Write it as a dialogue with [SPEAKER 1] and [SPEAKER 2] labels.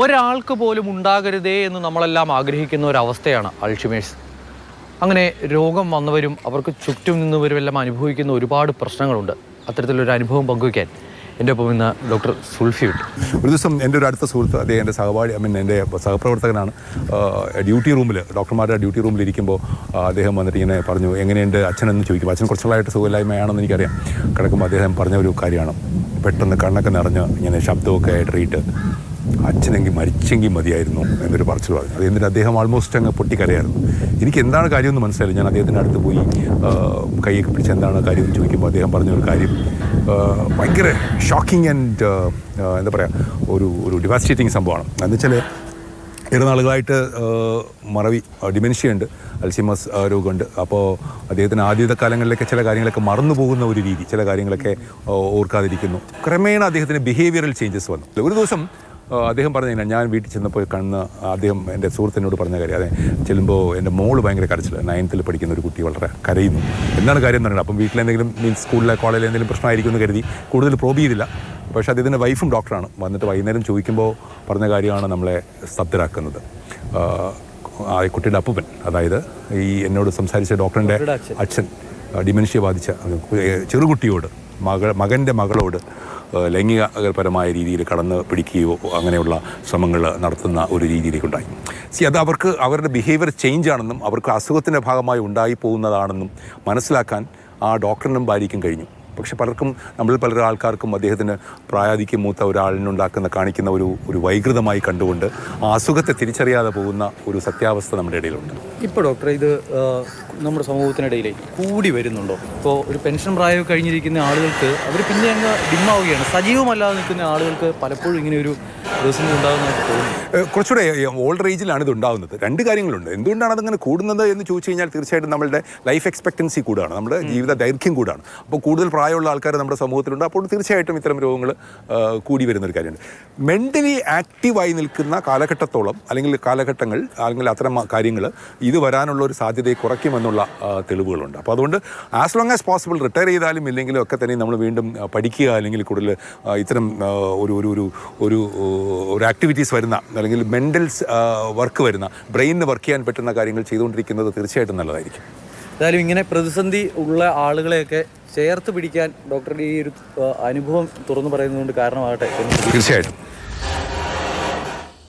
[SPEAKER 1] ഒരാൾക്ക് പോലും ഉണ്ടാകരുതേ എന്ന് നമ്മളെല്ലാം ആഗ്രഹിക്കുന്ന ഒരവസ്ഥയാണ് അൾഷിമേഴ്സ്. അങ്ങനെ രോഗം വന്നവരും അവർക്ക് ചുറ്റും നിന്നവരും എല്ലാം അനുഭവിക്കുന്ന ഒരുപാട് പ്രശ്നങ്ങളുണ്ട്. അത്തരത്തിലൊരു അനുഭവം പങ്കുവയ്ക്കാൻ എന്റെ ഒപ്പം ഇന്ന് ഡോക്ടർ സുൽഫി ഉണ്ട്.
[SPEAKER 2] ഒരു ദിവസം എന്റെ ഒരു അടുത്ത സുഹൃത്ത് അദ്ദേഹം എന്റെ സഹപാഠി ഐ മീൻ എന്റെ സഹപ്രവർത്തകനാണ്. ഡ്യൂട്ടി റൂമിൽ ഡോക്ടർമാരുടെ ഡ്യൂട്ടി റൂമിൽ ഇരിക്കുമ്പോൾ അദ്ദേഹം വന്നിട്ട് ഇങ്ങനെ പറഞ്ഞു എങ്ങനെയുണ്ട് അച്ഛനെന്ന് ചോദിക്കും അച്ഛൻ കുറച്ചുള്ളതായിട്ട് സുഖമില്ലായ്മയാണെന്ന് എനിക്കറിയാം. കിടക്കുമ്പോൾ അദ്ദേഹം പറഞ്ഞ ഒരു കാര്യമാണ്. പെട്ടെന്ന് കണ്ണൊക്കെ നിറഞ്ഞ് ഇങ്ങനെ ശബ്ദമൊക്കെ ഇടറിയിട്ട് അച്ഛനെങ്കിൽ മരിച്ചെങ്കിൽ മതിയായിരുന്നു എന്നൊരു പറച്ചിൽ പറഞ്ഞു. അത് എന്നിട്ട് അദ്ദേഹം ആൾമോസ്റ്റ് അങ്ങ് പൊട്ടിക്കരയായിരുന്നു. എനിക്ക് എന്താണ് കാര്യമെന്ന് മനസ്സിലായി ഞാൻ അദ്ദേഹത്തിന്റെ അടുത്ത് പോയി കൈയൊക്കെ പിടിച്ച് എന്താണ് കാര്യം എന്ന് ചോദിക്കുമ്പോൾ അദ്ദേഹം പറഞ്ഞ ഒരു കാര്യം ഭയങ്കര ഷോക്കിംഗ് ആൻഡ് എന്താ പറയുക ഒരു ഒരു ഡിവാസ്റ്റേറ്റിംഗ് സംഭവമാണ്. എന്ന് വെച്ചാൽ ഏറെ നാളുകളായിട്ട് മറവി ഡിമെൻഷ്യ ഉണ്ട് അൽസിമസ് രോഗമുണ്ട്. അപ്പോൾ അദ്ദേഹത്തിന് ആദ്യത്തെ കാലങ്ങളിലൊക്കെ ചില കാര്യങ്ങളൊക്കെ മറന്നു പോകുന്ന ഒരു രീതി ചില കാര്യങ്ങളൊക്കെ ഓർക്കാതിരിക്കുന്നു. ക്രമേണ അദ്ദേഹത്തിന് ബിഹേവിയറൽ ചേഞ്ചസ് വന്നു. ഒരു ദിവസം അദ്ദേഹം പറഞ്ഞു കഴിഞ്ഞാൽ ഞാൻ വീട്ടിൽ ചെന്നപ്പോൾ കണ്ണ് അദ്ദേഹം എന്റെ സുഹൃത്തിനോട് പറഞ്ഞ കാര്യം അതെ ചെല്ലുമ്പോൾ എന്റെ മോൾ ഭയങ്കര കരച്ചിൽ നയൻത്തിൽ പഠിക്കുന്ന ഒരു കുട്ടി വളരെ കരയുന്നു. എന്താണ് കാര്യം എന്ന് പറയുന്നത് അപ്പം വീട്ടിലെന്തെങ്കിലും മീൻസ് സ്കൂളിലെ കോളേജിൽ എന്തെങ്കിലും പ്രശ്നമായിരിക്കും എന്ന് കരുതി കൂടുതൽ പ്രോബ് ചെയ്തില്ല. പക്ഷേ അദ്ദേഹത്തിന്റെ വൈഫും ഡോക്ടറാണ് വന്നിട്ട് വൈകുന്നേരം ചോദിക്കുമ്പോൾ പറഞ്ഞ കാര്യമാണ് നമ്മളെ സ്തബ്ധരാക്കുന്നത് ആ, കുട്ടിയുടെ അപ്പൂപ്പൻ അതായത് ഈ എന്നോട് സംസാരിച്ച ഡോക്ടറിന്റെ അച്ഛൻ. ഡിമെൻഷ്യ ബാധിച്ച ചെറുകുട്ടിയോട് മകൾ മകന്റെ മകളോട് ലൈംഗികപരമായ രീതിയിൽ കടന്ന് പിടിക്കുകയോ അങ്ങനെയുള്ള ശ്രമങ്ങൾ നടത്തുന്ന ഒരു രീതിയിലേക്കുണ്ടായി. സി അത് അവർക്ക് അവരുടെ ബിഹേവിയർ ചേഞ്ച് ആണെന്നും അവർക്ക് അസുഖത്തിന്റെ ഭാഗമായി ഉണ്ടായി പോകുന്നതാണെന്നും മനസ്സിലാക്കാൻ ആ ഡോക്ടറിനും ഭാര്യയ്ക്കും കഴിഞ്ഞു. പക്ഷെ പലർക്കും നമ്മൾ പല ആൾക്കാർക്കും അദ്ദേഹത്തിന് പ്രായാധിക്യം മൂത്ത ഒരാളിനുണ്ടാക്കുന്ന കാണിക്കുന്ന ഒരു ഒരു വൈകൃതമായി കണ്ടുകൊണ്ട് ആ അസുഖത്തെ തിരിച്ചറിയാതെ പോകുന്ന ഒരു സത്യാവസ്ഥ നമ്മുടെ ഇടയിലുണ്ട്.
[SPEAKER 1] ഇപ്പോൾ ഡോക്ടർ ഇത് നമ്മുടെ സമൂഹത്തിനിടയിലെ കൂടി വരുന്നുണ്ടോ? ഇപ്പോൾ ഒരു പെൻഷൻ പ്രായം കഴിഞ്ഞിരിക്കുന്ന ആളുകൾക്ക് അവർ പിന്നെ അങ്ങ് ഡിമ്മാവുകയാണ്. സജീവമല്ലാതെ നിൽക്കുന്ന ആളുകൾക്ക് പലപ്പോഴും ഇങ്ങനെ ഒരു പ്രതിസന്ധി ഉണ്ടാകുന്നതായിട്ട് തോന്നുന്നു.
[SPEAKER 2] കുറച്ചുകൂടെ ഓൾഡ് ഏജിലാണ് ഇത് ഉണ്ടാകുന്നത് രണ്ട് കാര്യങ്ങളുണ്ട്. എന്തുകൊണ്ടാണ് അതങ്ങനെ കൂടുന്നത് എന്ന് ചോദിച്ചു കഴിഞ്ഞാൽ തീർച്ചയായിട്ടും നമ്മുടെ ലൈഫ് എക്സ്പെക്ടൻസി കൂടാണ്. നമ്മുടെ ജീവിത ദൈർഘ്യം കൂടാണ്. അപ്പോൾ കൂടുതൽ പ്രായമുള്ള ആൾക്കാർ നമ്മുടെ സമൂഹത്തിലുണ്ട്. അപ്പോൾ തീർച്ചയായിട്ടും ഇത്തരം രോഗങ്ങൾ കൂടി വരുന്ന ഒരു കാര്യമുണ്ട് മെന്റലി ആക്റ്റീവായി നിൽക്കുന്ന കാലഘട്ടത്തോളം അല്ലെങ്കിൽ കാലഘട്ടങ്ങൾ അല്ലെങ്കിൽ അത്തരം കാര്യങ്ങൾ ഇത് വരാനുള്ള ഒരു സാധ്യതയെ കുറയ്ക്കുമെന്നുള്ള തെളിവുകളുണ്ട്. അപ്പോൾ അതുകൊണ്ട് as long as possible retire ചെയ്താലും ഇല്ലെങ്കിലും ഒക്കെ തന്നെ നമ്മൾ വീണ്ടും പഠിക്കുക അല്ലെങ്കിൽ കൂടുതൽ ഇത്തരം ഒരു ഒരു ഒരു ഒരു ഒരു ആക്ടിവിറ്റീസ് വരുന്ന അല്ലെങ്കിൽ മെന്റൽസ് വർക്ക് വരുന്ന ബ്രെയിനിന് വർക്ക് ചെയ്യാൻ പറ്റുന്ന കാര്യങ്ങൾ ചെയ്തുകൊണ്ടിരിക്കുന്നത് തീർച്ചയായിട്ടും നല്ലതായിരിക്കും.
[SPEAKER 1] എന്തായാലും ഇങ്ങനെ പ്രതിസന്ധി ഉള്ള ആളുകളെയൊക്കെ ചേർത്ത് പിടിക്കാൻ ഡോക്ടറുടെ ഈ ഒരു അനുഭവം തുറന്നു പറയുന്നതുകൊണ്ട് കാരണമാകട്ടെ
[SPEAKER 2] തീർച്ചയായിട്ടും.